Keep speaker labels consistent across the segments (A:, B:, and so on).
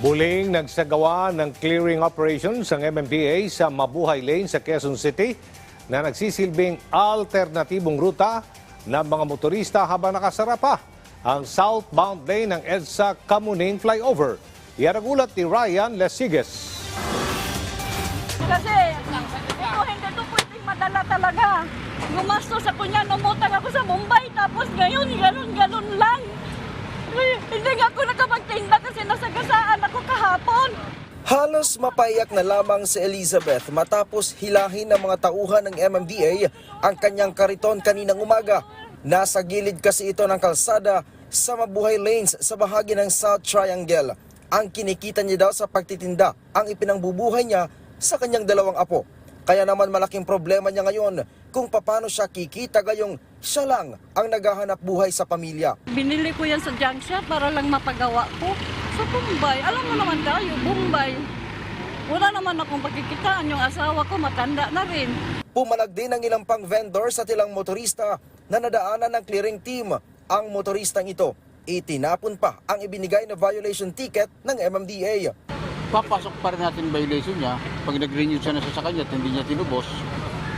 A: Muling nagsagawa ng clearing operations ang MMDA sa Mabuhay Lane sa Quezon City na nagsisilbing alternatibong ruta ng mga motorista habang nakasara pa ang southbound lane ng EDSA Kamuning Flyover. Yan ang ulat ni Ryan Lesiges.
B: Kasi ito hindi to pwedeng madala talaga. Gumastos ako niya, numutang ako sa Mumbai, tapos ngayon ganun-ganun lang. Hindi nga ako nakapagtinda kasi kahapon.
C: Halos mapaiyak na lamang si Elizabeth matapos hilahin ng mga tauhan ng MMDA ang kanyang kariton kaninang umaga. Nasa gilid kasi ito ng kalsada sa Mabuhay Lanes sa bahagi ng South Triangle. Ang kinikita niya daw sa pagtitinda ang ipinangbubuhay niya sa kanyang dalawang apo. Kaya naman malaking problema niya ngayon kung paano siya kikita gayong siya lang ang naghahanap buhay sa pamilya.
B: Binili ko yan sa junk shop para lang mapagawa ko. Sa Bombay, alam mo naman tayo, Bombay. Wala naman akong pagkikitaan, yung asawa ko matanda na rin.
C: Pumalag din ang ilang pang vendor sa tilang motorista na nadaanan ng clearing team. Ang motoristang ito, itinapon pa ang ibinigay na violation ticket ng MMDA.
D: papasok pa rin natin violation niya. Pag nag-renew siya na sa kanya at hindi niya tinubos,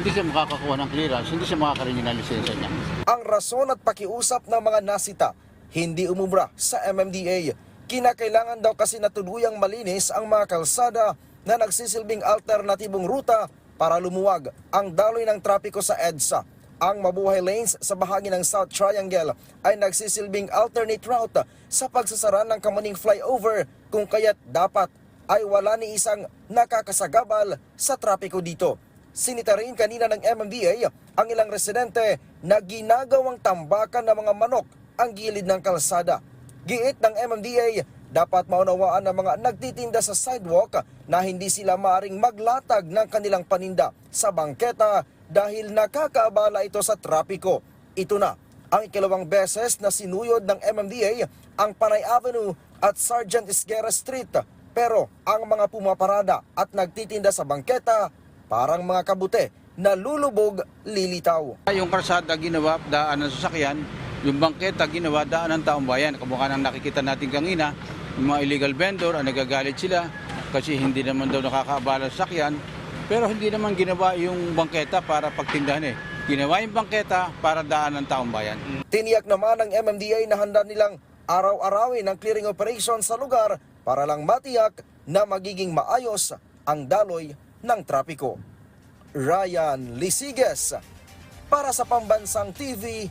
D: hindi siya makakakuha ng clearance, hindi siya makakarenew ng lisensya niya.
C: Ang rason at pakiusap ng mga nasita, hindi umubra sa MMDA. Kinakailangan daw kasi na tuluyang malinis ang mga kalsada na nagsisilbing alternatibong ruta para lumuwag ang daloy ng trapiko sa EDSA. Ang mabuhay lanes sa bahagi ng South Triangle ay nagsisilbing alternate route sa pagsasara ng Kamaning flyover kung kaya't dapat ay wala ni isang nakakasagabal sa trapiko dito. Sinita rin kanina ng MMDA ang ilang residente na ginagawang tambakan ng mga manok ang gilid ng kalsada. Giit ng MMDA, dapat maunawaan ng mga nagtitinda sa sidewalk na hindi sila maaring maglatag ng kanilang paninda sa bangketa dahil nakakaabala ito sa trapiko. Ito na ang ikalawang beses na sinuyod ng MMDA ang Panay Avenue at Sergeant Esguerra Street. Pero ang mga pumaparada at nagtitinda sa bangketa parang mga kabute na lulubog lilitaw.
D: Yung karsada ginawa daan ng sasakyan, yung bangketa ginawa daan ng taong bayan. Kamukha ng nakikita natin kanina, yung mga illegal vendor, ang nagagalit sila kasi hindi naman daw nakakaabala sa sasakyan. Pero hindi naman ginawa yung bangketa para pagtindahan eh. Ginawa yung bangketa para daan ng taong bayan.
C: Tiniyak naman ng MMDA na handa nilang araw-arawin ang clearing operation sa lugar para lang matiyak na magiging maayos ang daloy ng trapiko. Ryan Lisiges para sa Pambansang TV